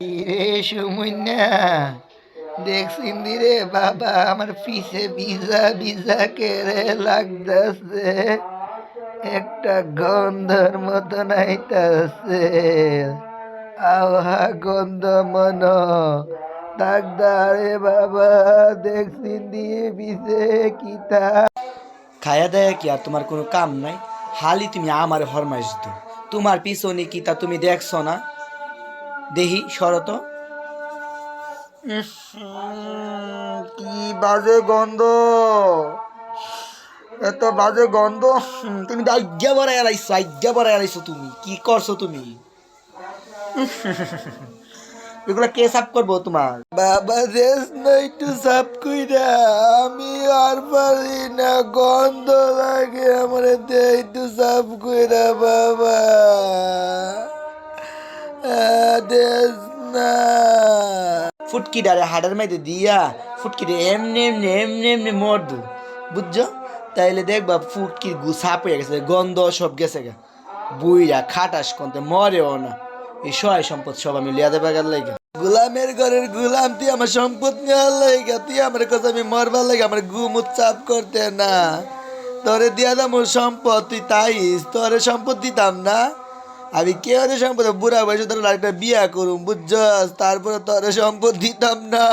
রে রে বাবা, আমার পিছে ভিজা একটা গন্ধর মতো নাইতাছে। আহা গন্ধ মন। ডাকদারে বাবা দেখছিন দিয়ে পিছে কিতা খায়া দেয়া কি আর তোমার কোনো কাম নাই? হালি তুমি আমার হরমাইশ দো তোমার পিছনে কি তা তুমি দেখছ না? দেহি শরত। কি বাজে গন্ধ। এত বাজে গন্ধ। তুমি আজ্ঞা বড়াই আলাইছো আজ্ঞা বড়াই আলাইছো তুমি। কি করছ তুমি? এগুলা কে সাফ করব তোমার? বাবা দেশ না একটু সাফ কইরা। আমি আর পারি না গন্ধ লাগে। আমার একটু সাফ কইরা বাবা। ফুটকি ডারে হাডার মাইতে দিয়া ফুটকি ডে এমনি এমনি এমনি এমনি মরদু। বুঝছ? তাইলে দেখবা ফুটকির গু সাপ হয়ে গেছে, গন্ধ সব গেছে গা। বুইরা খাটাস কন্তে, মরেও না। এই সহায় সম্পদ সব আমি লিয়া দেবার গেল গোলামের ঘরের গুলাম, তুই আমার সম্পদ নেওয়ার লাগে তুই আমার কথা আমি মরবার লাগে আমার গুমুত চাপ করতে না। তোরে দিয়া দাম সম্পদ, তুই তাইস, তোরে সম্পদ দিতাম না। আমি কেউ সম্পদ বুড়া বয়সে তোর একটা বিয়া করুম, বুঝছস? তারপরে তোর সম্পদ দিতাম না।